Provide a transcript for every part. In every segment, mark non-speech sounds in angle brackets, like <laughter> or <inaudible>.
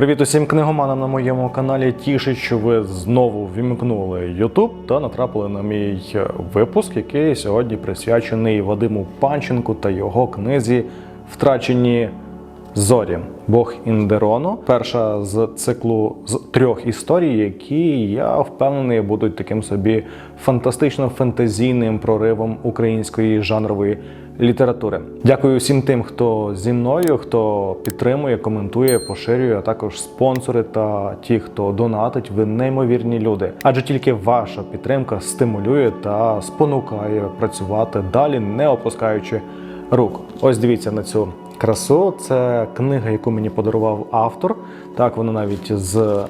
Привіт усім книгоманам на моєму каналі. Тішить, що ви знову вімкнули YouTube та натрапили на мій випуск, який сьогодні присвячений Вадиму Панченку та його книзі Втрачені зорі. Бог Індерону. Перша з циклу з трьох історій, які я впевнений будуть таким собі фантастично-фентезійним проривом української жанрової літератури. Дякую всім тим, хто зі мною, хто підтримує, коментує, поширює, а також спонсори та ті, хто донатить. Ви неймовірні люди. Адже тільки ваша підтримка стимулює та спонукає працювати далі, не опускаючи рук. Ось дивіться на цю красу. Це книга, яку мені подарував автор. Так, вона навіть з.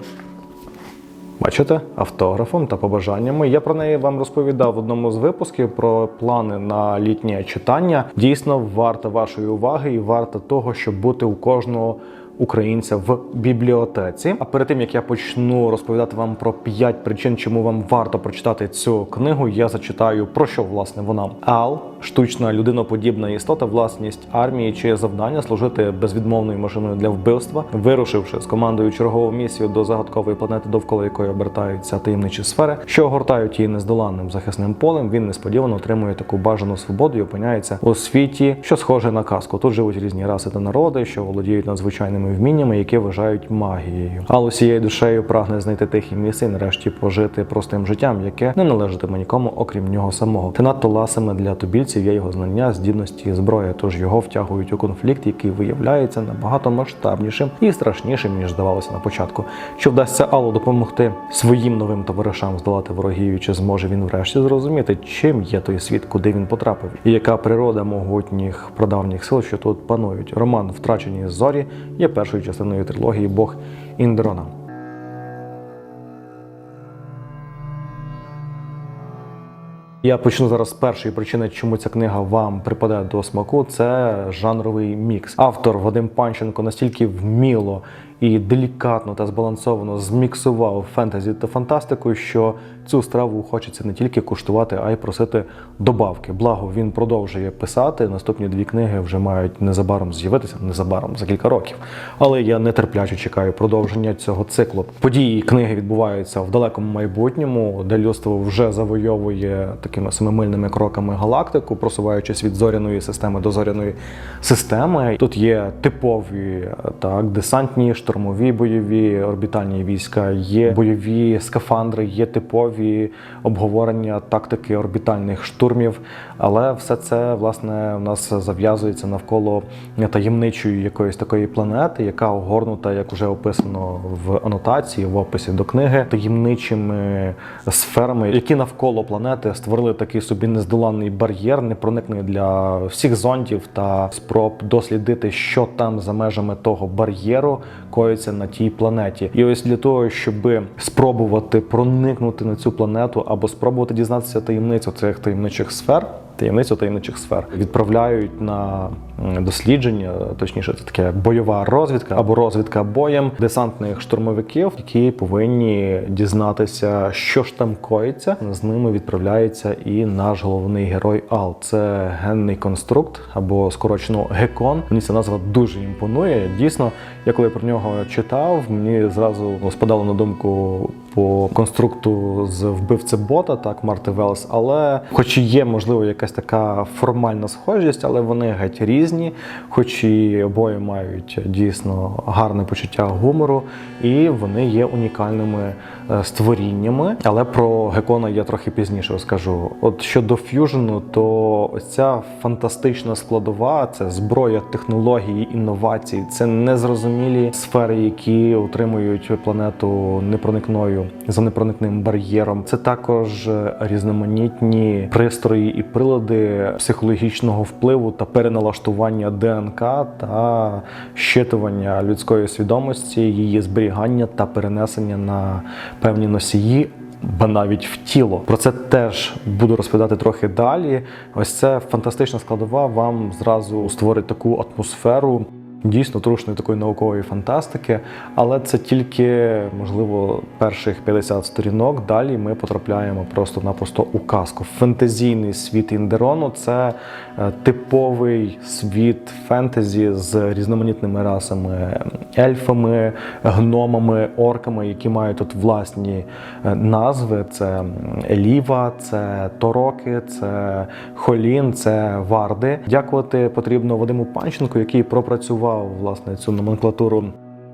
Бачите, автографом та побажаннями. Я про неї вам розповідав в одному з випусків про плани на літнє читання. Дійсно, варта вашої уваги і варта того, щоб бути у кожного українця в бібліотеці. А перед тим як я почну розповідати вам про п'ять причин, чому вам варто прочитати цю книгу, я зачитаю про що власне вона Ал, штучна людиноподібна істота, власність армії, чиє завдання служити безвідмовною машиною для вбивства, вирушивши з командою чергову місію до загадкової планети, довкола якої обертаються таємничі сфери, що огортають її нездоланним захисним полем. Він несподівано отримує таку бажану свободу і опиняється у світі, що схоже на казку. Тут живуть різні раси та народи, що володіють надзвичайними вміннями, які вважають магією. Але усією душею прагне знайти тихе місце і нарешті пожити простим життям, яке не належатиме нікому, окрім нього самого. Ти надто ласими для тубільців є його знання, здібності і зброя, тож його втягують у конфлікт, який виявляється набагато масштабнішим і страшнішим ніж здавалося на початку. Чи вдасться Аллу допомогти своїм новим товаришам здолати ворогів, чи зможе він врешті зрозуміти, чим є той світ, куди він потрапив, і яка природа могутніх прадавніх сил, що тут панують. Роман Втрачені зорі є першою частиною трилогії Бог Індерона. Я почну зараз з першої причини, чому ця книга вам припаде до смаку. Це жанровий мікс. Автор Вадим Панченко настільки вміло і делікатно та збалансовано зміксував фентезі та фантастику, що цю страву хочеться не тільки куштувати, а й просити добавки. Благо він продовжує писати. Наступні дві книги вже мають незабаром з'явитися, незабаром за кілька років. Але я нетерпляче чекаю продовження цього циклу. Події книги відбуваються в далекому майбутньому, де людство вже завойовує такими семимильними кроками галактику, просуваючись від зоряної системи до зоряної системи. Тут є типові так десантні, штурмові бойові орбітальні війська, є бойові скафандри, є типові обговорення тактики орбітальних штурмів. Але все це власне у нас зав'язується навколо таємничої якоїсь такої планети, яка огорнута, як вже описано в анотації, в описі до книги, таємничими сферами, які навколо планети створили такий собі нездоланний бар'єр, непроникний для всіх зондів та спроб дослідити, що там за межами того бар'єру коїться на тій планеті. І ось для того, щоб спробувати проникнути на цю планету або спробувати дізнатися таємницю цих таємничих сфер. Таємницю таємничих сфер відправляють на дослідження, точніше, це таке бойова розвідка або розвідка боєм десантних штурмовиків, які повинні дізнатися, що ж там коїться. З ними відправляється і наш головний герой Ал. Це генний конструкт або скорочено гекон. Мені ця назва дуже імпонує. Дійсно, я коли про нього читав, мені зразу спадало на думку по конструкту з вбивця бота, так Марти Велс, але хоч і є можливо якась така формальна схожість, але вони геть різні, хоч і обоє мають дійсно гарне почуття гумору, і вони є унікальними створіннями. Але про гекона я трохи пізніше розкажу. От щодо ф'южену, то ця фантастична складова, це зброя технології, інновацій, це незрозумілі сфери, які утримують планету непроникною за непроникним бар'єром. Це також е, різноманітні пристрої і прилади психологічного впливу та переналаштування ДНК та щитування людської свідомості, її зберігання та перенесення на певні носії. Ба навіть в тіло про це теж буду розповідати трохи далі. Ось це фантастична складова. Вам зразу створить таку атмосферу дійсно трушної такої наукової фантастики, але це тільки можливо перших 50 сторінок. Далі ми потрапляємо просто-напросто у казку. Фентезійний світ Індерону це типовий світ фентезі з різноманітними расами, ельфами, гномами, орками, які мають тут власні е, назви: це Еліва, це Тороки, це Холін, це Варди. Дякувати потрібно Вадиму Панченку, який пропрацював власне цю номенклатуру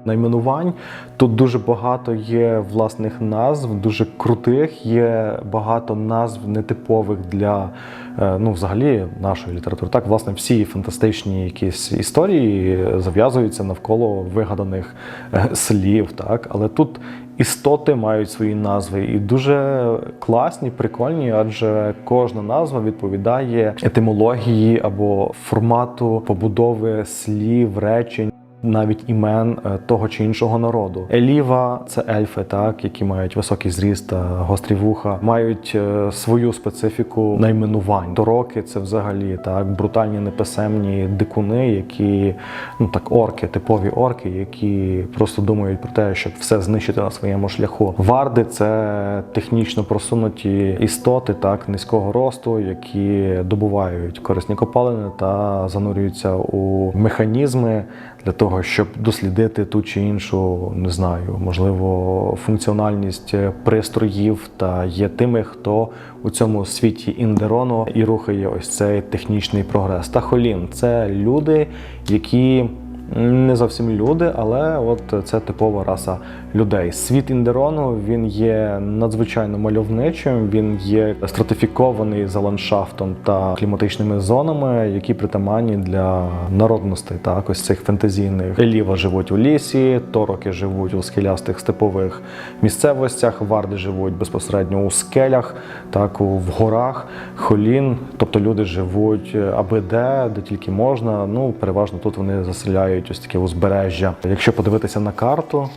найменувань. Тут дуже багато є власних назв, дуже крутих. Є багато назв нетипових для е, ну, взагалі нашої літератури. Так, власне, всі фантастичні якісь історії зав'язуються навколо вигаданих е, слів. Так, але тут. Істоти мають свої назви і дуже класні, прикольні, адже кожна назва відповідає етимології або формату побудови слів, речень навіть імен е, того чи іншого народу. Еліва це ельфи, так які мають високий зріст та гострі вуха, мають е, свою специфіку найменувань. Дороки це взагалі так брутальні, неписемні дикуни, які ну так орки, типові орки, які просто думають про те, щоб все знищити на своєму шляху. Варди це технічно просунуті істоти, так низького росту, які добувають корисні копалини та занурюються у механізми для того, щоб дослідити ту чи іншу, не знаю, можливо, функціональність пристроїв та є тими, хто у цьому світі індерону і рухає ось цей технічний прогрес. Та холін це люди, які не зовсім люди, але от це типова раса людей. Світ індерону він є надзвичайно мальовничим. Він є стратифікований за ландшафтом та кліматичними зонами, які притаманні для народностей. Так, ось цих фентезійних еліва живуть у лісі, тороки живуть у схилястих степових місцевостях, варди живуть безпосередньо у скелях, так в горах, холін, тобто люди живуть аби де, де тільки можна. Ну переважно тут вони заселяють ось таке узбережжя. Якщо подивитися на карту,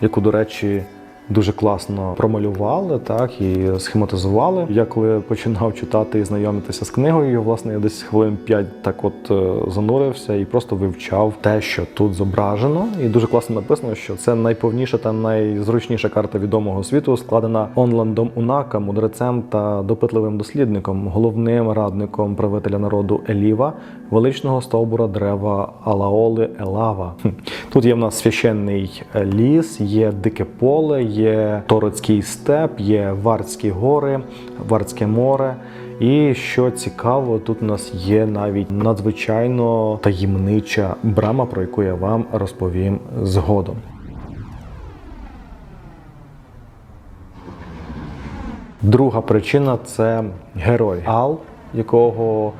яку, до речі, дуже класно промалювали, так і схематизували. Я коли починав читати і знайомитися з книгою, власне, я десь хвилин 5 так от е, занурився і просто вивчав те, що тут зображено. І дуже класно написано, що це найповніша та найзручніша карта відомого світу, складена Онландом Унака, мудрецем та допитливим дослідником, головним радником правителя народу Еліва, величного стовбура дерева Алаоли Елава. Тут є в нас священний е, ліс, є дике поле, є Торецький степ, є Вартські гори, Вартське море. І що цікаво, тут у нас є навіть надзвичайно таємнича брама, про яку я вам розповім згодом. Друга причина це герой Ал, якого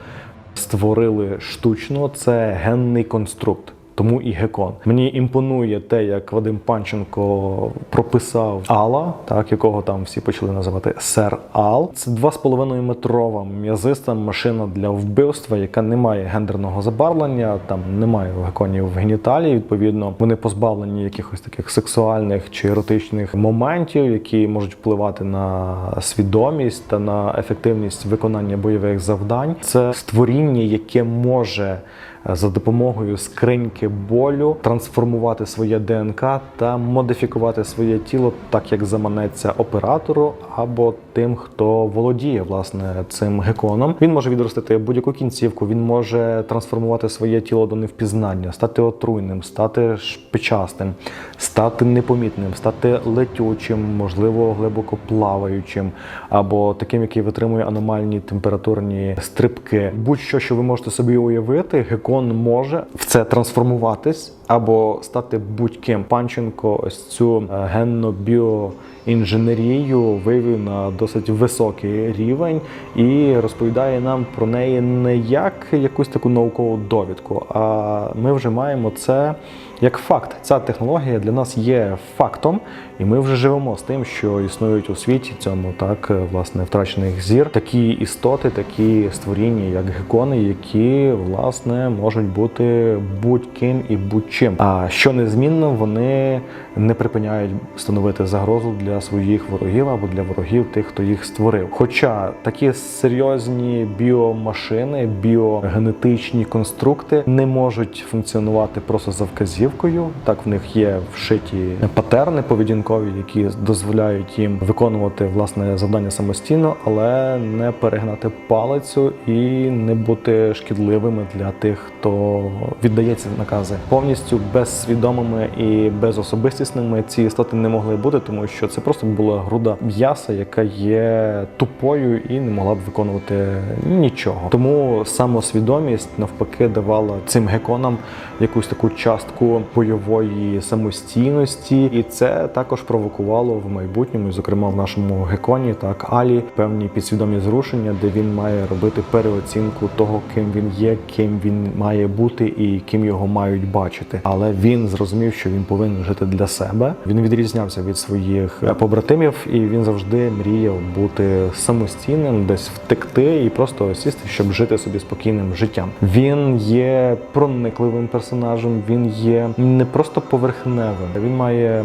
створили штучно. Це генний конструкт. Тому і гекон. Мені імпонує те, як Вадим Панченко прописав Алла, так якого там всі почали називати Сер Ал. Це 2,5 метрова м'язиста машина для вбивства, яка не має гендерного забарвлення. Там немає в геконів геніталії. Відповідно, вони позбавлені якихось таких сексуальних чи еротичних моментів, які можуть впливати на свідомість та на ефективність виконання бойових завдань. Це створіння, яке може за допомогою скриньки болю трансформувати своє ДНК та модифікувати своє тіло так, як заманеться оператору або тим, хто володіє власне цим геконом. Він може відростити будь-яку кінцівку, він може трансформувати своє тіло до невпізнання, стати отруйним, стати шпичастим, стати непомітним, стати летючим, можливо, глибоко плаваючим, або таким, який витримує аномальні температурні стрибки. Будь-що, що ви можете собі уявити, гекон може в це трансформуватись або стати будь-ким. Панченко ось цю е, генно-біоінженерію вивів на досить високий рівень і розповідає нам про неї не як якусь таку наукову довідку, а ми вже маємо це як факт. Ця технологія для нас є фактом, і ми вже живемо з тим, що існують у світі цьому так власне втрачених зір такі істоти, такі створіння, як гекони, які власне можуть бути будь-ким і будь чим. А що незмінно, вони не припиняють становити загрозу для своїх ворогів або для ворогів тих, хто їх створив. Хоча такі серйозні біомашини, біогенетичні конструкти не можуть функціонувати просто за вказівкою. Так в них є вшиті патерни поведінкові, які дозволяють їм виконувати власне завдання самостійно, але не перегнати палицю і не бути шкідливими для тих, хто віддається накази. Повністю безсвідомими і безособистісними ці істоти не могли бути, тому що це просто була груда м'яса, яка є тупою і не могла б виконувати нічого. Тому самосвідомість навпаки давала цим геконам якусь таку частку бойової самостійності, і це також провокувало в майбутньому, зокрема в нашому геконі, так Алі певні підсвідомі зрушення, де він має робити переоцінку того, ким він є, ким він має бути і ким його мають бачити. Але він зрозумів, що він повинен жити для себе. Він відрізнявся від своїх побратимів, і він завжди мріяв бути самостійним, десь втекти і просто сісти, щоб жити собі спокійним життям. Він є проникливим персонажем. Він є не просто поверхневим. Він має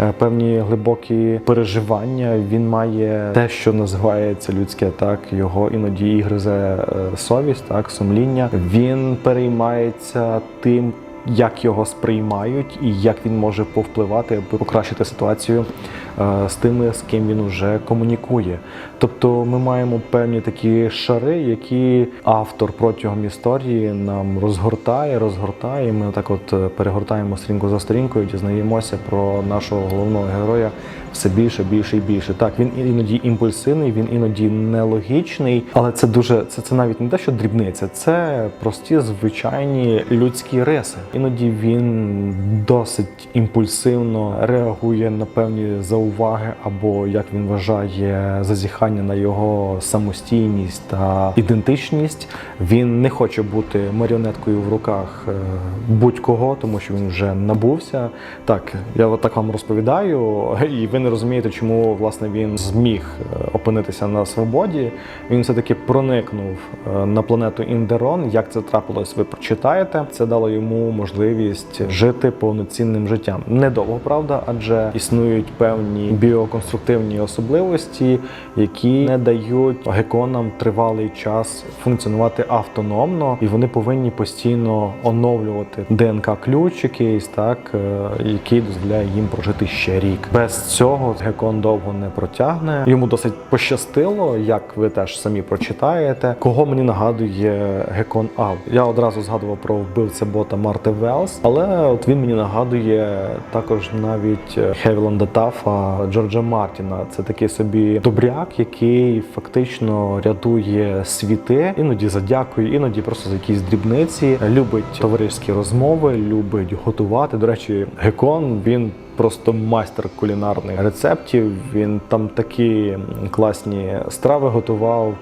е, певні глибокі переживання. Він має те, що називається людське, так його іноді і гризе е, совість, так сумління. Він переймається тим. Як його сприймають, і як він може повпливати, аби покращити ситуацію е, з тими, з ким він уже комунікує. Тобто, ми маємо певні такі шари, які автор протягом історії нам розгортає, розгортає. І Ми так, от е, перегортаємо сторінку за сторінкою, дізнаємося про нашого головного героя все більше, більше і більше. Так, він іноді імпульсивний, він іноді нелогічний, але це дуже це, це навіть не те, що дрібниця, це прості звичайні людські риси. Іноді він досить імпульсивно реагує на певні зауваги, або як він вважає зазіхання на його самостійність та ідентичність. Він не хоче бути маріонеткою в руках е, будь-кого, тому що він вже набувся. Так, я так вам розповідаю, <laughs> і ви не розумієте, чому власне він зміг е, опинитися на свободі. Він все таки проникнув е, на планету Індерон. Як це трапилось, ви прочитаєте. Це дало йому можливість жити повноцінним життям. Недовго, правда, адже існують певні біоконструктивні особливості, які не дають геконам тривалий час функціонувати автономно, і вони повинні постійно оновлювати ДНК ключ якийсь, так е, який дозволяє їм прожити ще рік. Без цього гекон довго не протягне. Йому досить пощастило, як ви теж самі прочитаєте. Кого мені нагадує гекон Ал? Я одразу згадував про вбивця бота Марти Велс, але от він мені нагадує також навіть Хевіланда Тафа Джорджа Мартіна. Це такий собі добряк, який фактично рятує світи, іноді за дякую, іноді просто за якісь дрібниці. Любить товариські розмови, любить готувати. До речі, гекон він. Просто майстер кулінарних рецептів. Він там такі класні страви готував.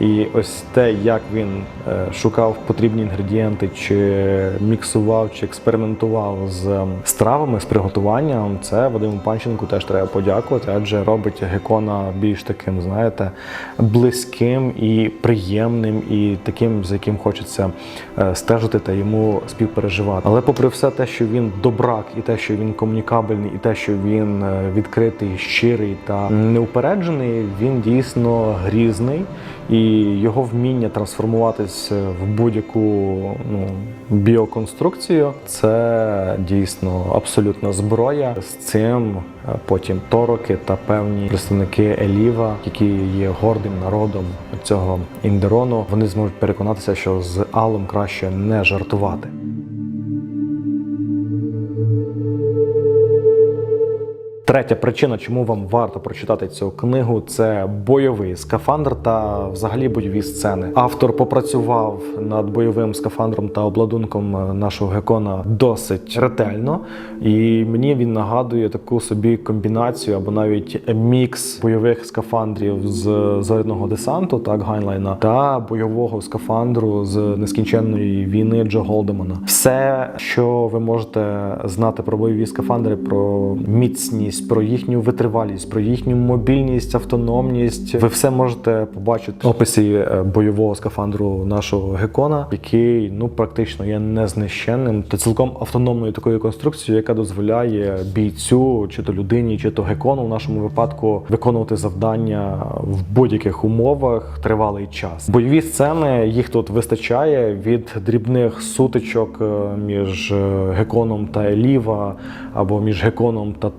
І ось те, як він е, шукав потрібні інгредієнти, чи міксував, чи експериментував з стравами, з приготуванням, це Вадиму Панченку теж треба подякувати, адже робить гекона більш таким, знаєте, близьким і приємним, і таким, за яким хочеться е, стежити та йому співпереживати. Але попри все те, що він добрак, і те, що він комунікабельний, і те, що він е, відкритий, щирий та неупереджений, він дійсно грізний. І його вміння трансформуватись в будь-яку ну, біоконструкцію це дійсно абсолютна зброя. З цим е, потім тороки та певні представники Еліва, які є гордим народом цього індерону, вони зможуть переконатися, що з Алом краще не жартувати. Третя причина, чому вам варто прочитати цю книгу, це бойовий скафандр та взагалі бойові сцени. Автор попрацював над бойовим скафандром та обладунком нашого гекона досить ретельно, і мені він нагадує таку собі комбінацію або навіть мікс бойових скафандрів з зоряного десанту, так Гайнлайна, та бойового скафандру з нескінченної війни Джо Голдемана. Все, що ви можете знати про бойові скафандри, про міцність стійкість, про їхню витривалість, про їхню мобільність, автономність. Ви все можете побачити в описі е, бойового скафандру нашого гекона, який ну практично є незнищенним та цілком автономною такою конструкцією, яка дозволяє бійцю, чи то людині, чи то гекону в нашому випадку виконувати завдання в будь-яких умовах тривалий час. Бойові сцени їх тут вистачає від дрібних сутичок е, між е, геконом та Еліва, або між геконом та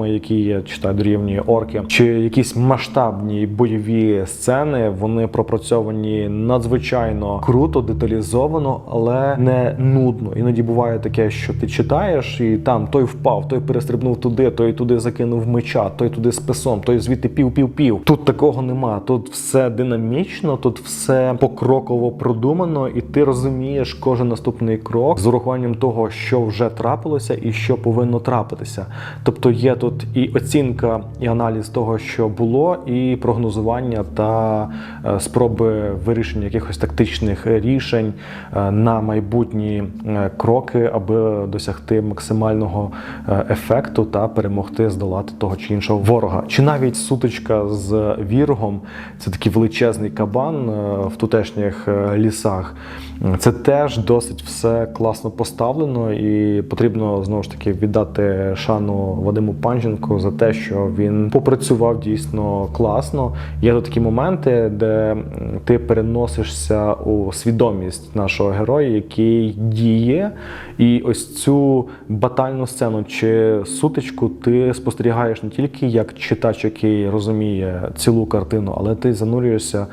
тороками, які є читаю дорівнює орки, чи якісь масштабні бойові сцени. Вони пропрацьовані надзвичайно круто, деталізовано, але не нудно. Іноді буває таке, що ти читаєш, і там той впав, той перестрибнув туди, той туди закинув меча, той туди списом, той звідти пів-пів-пів. Тут такого нема. Тут все динамічно, тут все покроково продумано, і ти розумієш кожен наступний крок з урахуванням того, що вже трапилося і що повинно трапитися. Тобто є тут і оцінка, і аналіз того, що було, і прогнозування та е, спроби вирішення якихось тактичних рішень е, на майбутні е, кроки, аби досягти максимального ефекту та перемогти здолати того чи іншого ворога. Чи навіть сутичка з віргом це такий величезний кабан в тутешніх лісах. Це теж досить все класно поставлено, і потрібно знову ж таки віддати шану Вадиму Панченку за те, що він попрацював дійсно класно. Є тут такі моменти, де ти переносишся у свідомість нашого героя, який діє, і ось цю батальну сцену чи сутичку ти спостерігаєш не тільки як читач, який розуміє цілу картину, але ти занурюєшся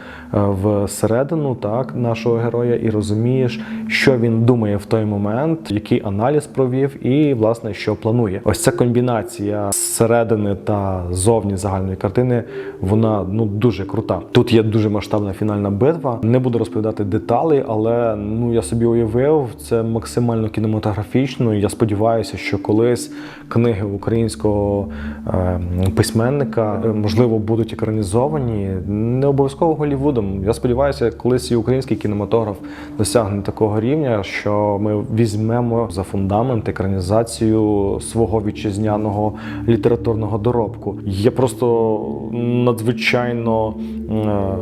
всередину так нашого героя і розумієш, що він думає в той момент, який аналіз провів, і власне що планує. Ось ця комбінація зсередини та зовні загальної картини, вона ну дуже крута. Тут є дуже масштабна фінальна битва. Не буду розповідати деталі, але ну я собі уявив це максимально кінематографічно. Я сподіваюся, що колись книги українського е, письменника е, можливо будуть екранізовані. Не обов'язково Голлівудом. Я сподіваюся, колись і український кінематограф досягне такого рівня, що ми візьмемо за фундамент екранізацію свого вітчизняного літературного доробку. Я просто надзвичайно е,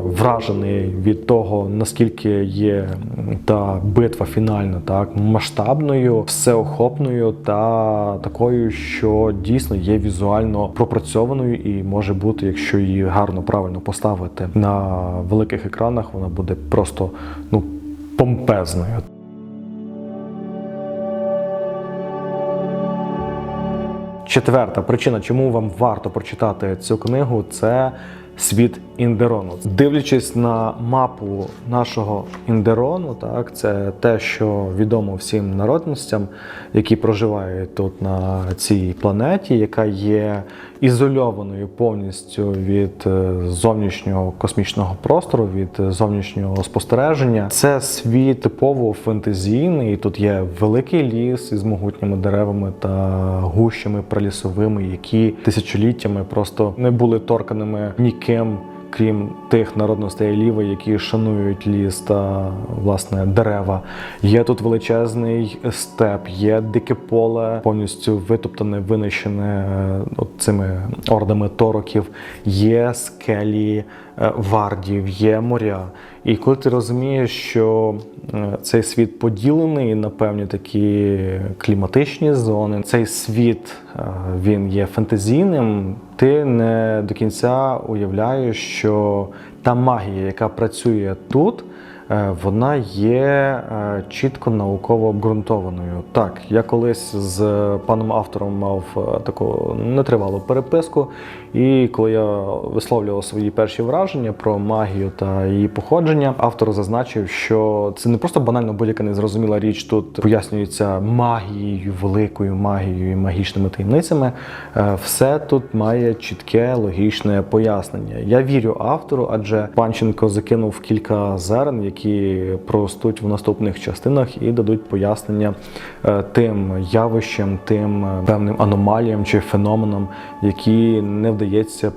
вражений від того, наскільки є та битва фінальна, так масштабною, всеохопною та такою, що дійсно є візуально пропрацьованою і може бути, якщо її гарно правильно поставити на великих екранах, вона буде просто ну помпезною. Четверта причина, чому вам варто прочитати цю книгу, це світ Індерону. Дивлячись на мапу нашого Індерону, так це те, що відомо всім народностям, які проживають тут на цій планеті, яка є ізольованою повністю від е, зовнішнього космічного простору, від зовнішнього спостереження. Це світ типово фентезійний. Тут є великий ліс із могутніми деревами та гущами прилісовими, які тисячоліттями просто не були торканими ніким. Крім тих народностей ліва, які шанують ліс та власне дерева, є тут величезний степ, є дике поле, повністю витоптане, винищене е, цими ордами тороків, є скелі е, вардів, є моря. І коли ти розумієш, що е, цей світ поділений на певні такі кліматичні зони, цей світ е, він є фентезійним, ти не до кінця уявляєш, що та магія, яка працює тут, е, вона є чітко науково обґрунтованою. Так, я колись з паном автором мав таку нетривалу переписку, і коли я висловлював свої перші враження про магію та її походження, автор зазначив, що це не просто банально будь-яка незрозуміла річ. Тут пояснюється магією, великою магією і магічними таємницями. Е, Все тут має чітке логічне пояснення. Я вірю автору, адже Панченко закинув кілька зерен, які простуть в наступних частинах і дадуть пояснення е, тим явищам, тим е, певним аномаліям чи феноменам, які не вдається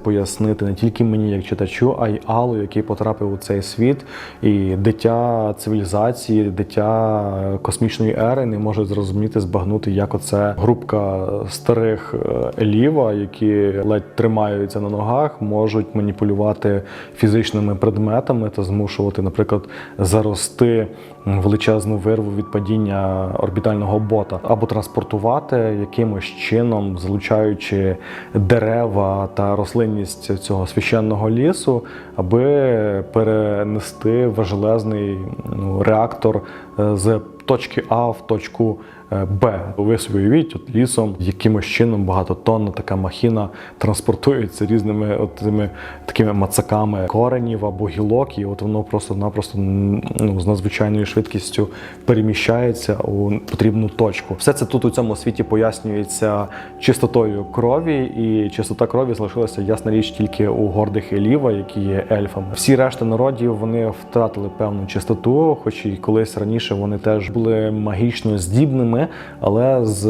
пояснити не тільки мені, як читачу, а й Аллу, який потрапив у цей світ, і дитя цивілізації, дитя космічної ери не може зрозуміти, збагнути, як оце групка старих е, еліва, які ледь тримаються на ногах, можуть маніпулювати фізичними предметами та змушувати, наприклад, зарости величезну вирву від падіння орбітального бота, або транспортувати якимось чином, залучаючи дерева та рослинність цього священного лісу, аби перенести важелезний ну, реактор е, з точки А в точку е, Б. Ви собі уявіть, от лісом якимось чином багатотонна така махіна транспортується різними от цими такими мацаками коренів або гілок, і от воно просто-напросто ну, з надзвичайною швидкістю переміщається у потрібну точку. Все це тут у цьому світі пояснюється чистотою крові, і чистота крові залишилася ясна річ тільки у гордих еліва, які є ельфами. Всі решта народів вони втратили певну чистоту, хоч і колись раніше вони теж були магічно здібними, але з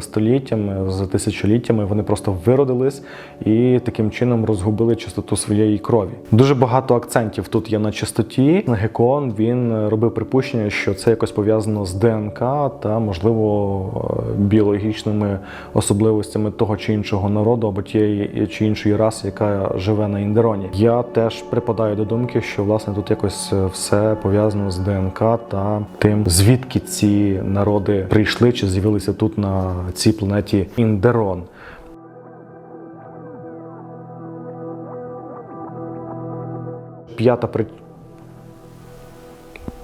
століттями, з тисячоліттями вони просто виродились і таким чином розгубили чистоту своєї крові. Дуже багато акцентів тут є на чистоті. Гекон він робив припущення, що це якось пов'язано з ДНК та можливо біологічними особливостями того чи іншого народу або тієї чи іншої раси, яка живе на Індероні. Я теж припадаю до думки, що власне тут якось все пов'язано з ДНК та тим, звідки ці народи прийшли чи з'явилися тут на цій планеті Індерон. П'ята при...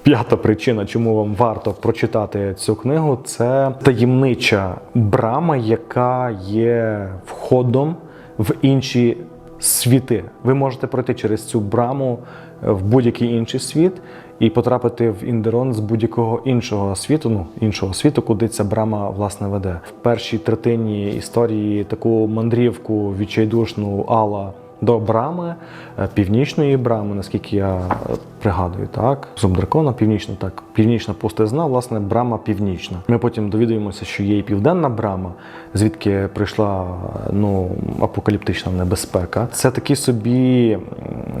П'ята причина, чому вам варто прочитати цю книгу, це таємнича брама, яка є входом в інші світи. Ви можете пройти через цю браму в будь-який інший світ і потрапити в Індерон з будь-якого іншого світу, ну іншого світу, куди ця брама власне веде. В першій третині історії таку мандрівку відчайдушну Алла до брами, е, північної брами, наскільки я е, пригадую, так зуб дракона, північно так північна пустизна, власне, брама північна. Ми потім довідуємося, що є і південна брама, звідки прийшла ну апокаліптична небезпека. Це такий собі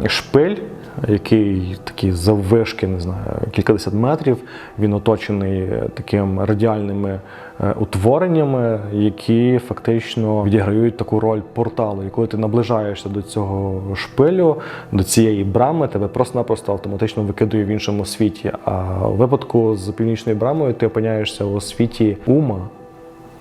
шпиль. Який такий заввишки, не знаю, кількадесят метрів. Він оточений таким радіальними е, утвореннями, які фактично відіграють таку роль порталу. І коли ти наближаєшся до цього шпилю, до цієї брами, тебе просто-напросто автоматично викидує в іншому світі. А випадку з північною брамою ти опиняєшся у світі ума.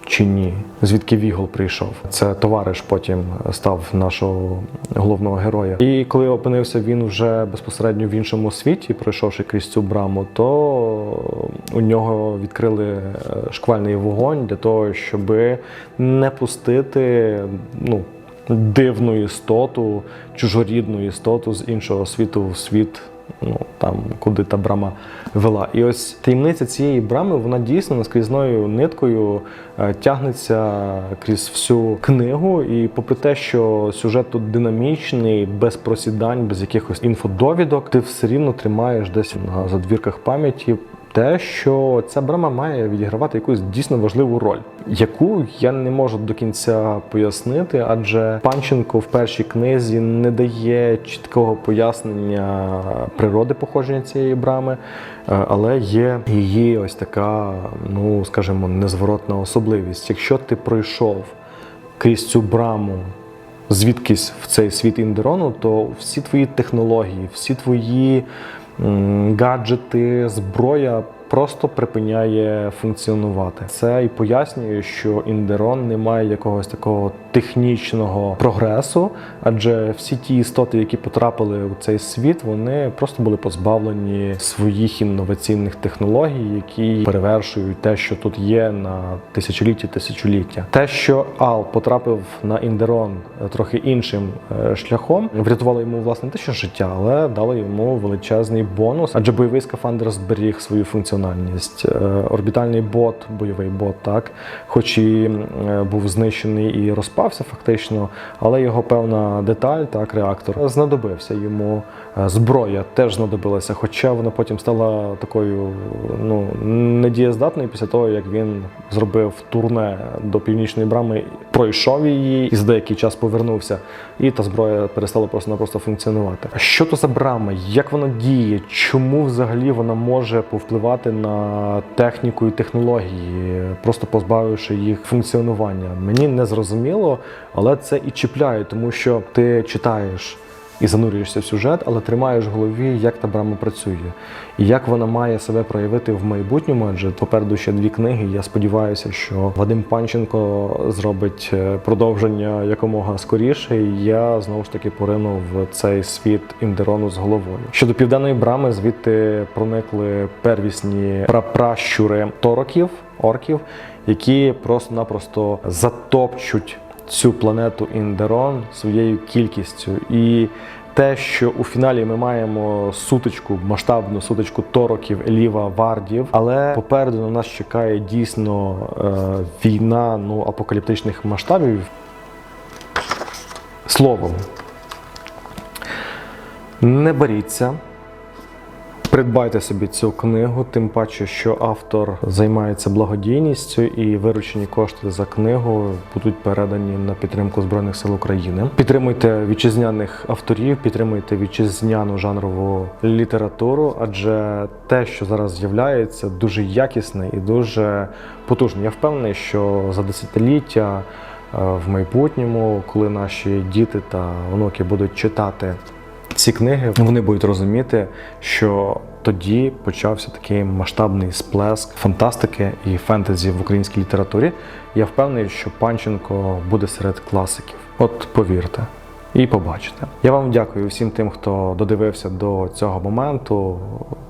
Чи ні, звідки Вігол прийшов? Це товариш потім став нашого головного героя. І коли опинився він вже безпосередньо в іншому світі, пройшовши крізь цю браму, то у нього відкрили е, шквальний вогонь для того, щоб не пустити ну, дивну істоту, чужорідну істоту з іншого світу в світ ну там, куди та брама вела. І ось таємниця цієї брами, вона дійсно наскрізною ниткою е, тягнеться крізь всю книгу. І попри те, що сюжет тут динамічний, без просідань, без якихось інфодовідок, ти все рівно тримаєш десь на задвірках пам'яті. Те, що ця брама має відігравати якусь дійсно важливу роль, яку я не можу до кінця пояснити, адже Панченко в першій книзі не дає чіткого пояснення природи походження цієї брами, е, але є її ось така, ну скажімо, незворотна особливість. Якщо ти пройшов крізь цю браму звідкись в цей світ Індерону, то всі твої технології, всі твої гаджети, зброя просто припиняє функціонувати. Це і пояснює, що Індерон не має якогось такого технічного прогресу, адже всі ті істоти, які потрапили у цей світ, вони просто були позбавлені своїх інноваційних технологій, які перевершують те, що тут є на тисячоліття тисячоліття. Те, що Ал потрапив на Індерон трохи іншим е, шляхом, врятувало йому власне не те, що життя, але дало йому величезний бонус, адже бойовий скафандр зберіг свою функціональність. Е, Орбітальний бот, бойовий бот, так, хоч і е, був знищений і розпався фактично, але його певна деталь, так, реактор, знадобився йому. Е, Зброя теж знадобилася, хоча вона потім стала такою ну, недієздатною після того, як він зробив турне до північної брами, пройшов її і за деякий час повернувся. І та зброя перестала просто-напросто функціонувати. Що то за брама? Як вона діє? Чому взагалі вона може повпливати на техніку і технології, просто позбавивши їх функціонування? Мені не зрозуміло, але це і чіпляє, тому що ти читаєш і занурюєшся в сюжет, але тримаєш в голові, як та брама працює, і як вона має себе проявити в майбутньому. Адже попереду ще дві книги. Я сподіваюся, що Вадим Панченко зробить е, продовження якомога скоріше. І я знову ж таки поринув в цей світ індерону з головою. Щодо південної брами, звідти проникли первісні прапращури тороків, орків, які просто-напросто затопчуть цю планету Індерон своєю кількістю. І те, що у фіналі ми маємо сутичку, масштабну сутичку тороків, еліва, вардів, але попереду на нас чекає дійсно е, війна ну, апокаліптичних масштабів. Словом, не боріться. Придбайте собі цю книгу, тим паче, що автор займається благодійністю і виручені кошти за книгу будуть передані на підтримку Збройних сил України. Підтримуйте вітчизняних авторів, підтримуйте вітчизняну жанрову літературу, адже те, що зараз з'являється, дуже якісне і дуже потужне. Я впевнений, що за десятиліття е, в майбутньому, коли наші діти та онуки будуть читати ці книги, вони будуть розуміти, що тоді почався такий масштабний сплеск фантастики і фентезі в українській літературі. Я впевнений, що Панченко буде серед класиків. От повірте. І побачите. Я вам дякую всім тим, хто додивився до цього моменту.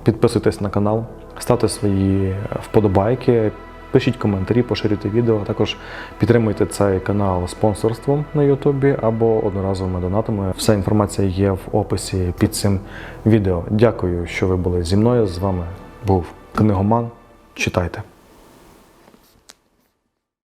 Підписуйтесь на канал, ставте свої вподобайки, пишіть коментарі, поширюйте відео. а Також підтримуйте цей канал спонсорством на Ютубі або одноразовими донатами. Вся інформація є в описі під цим відео. Дякую, що ви були зі мною. З вами був книгоман. Читайте.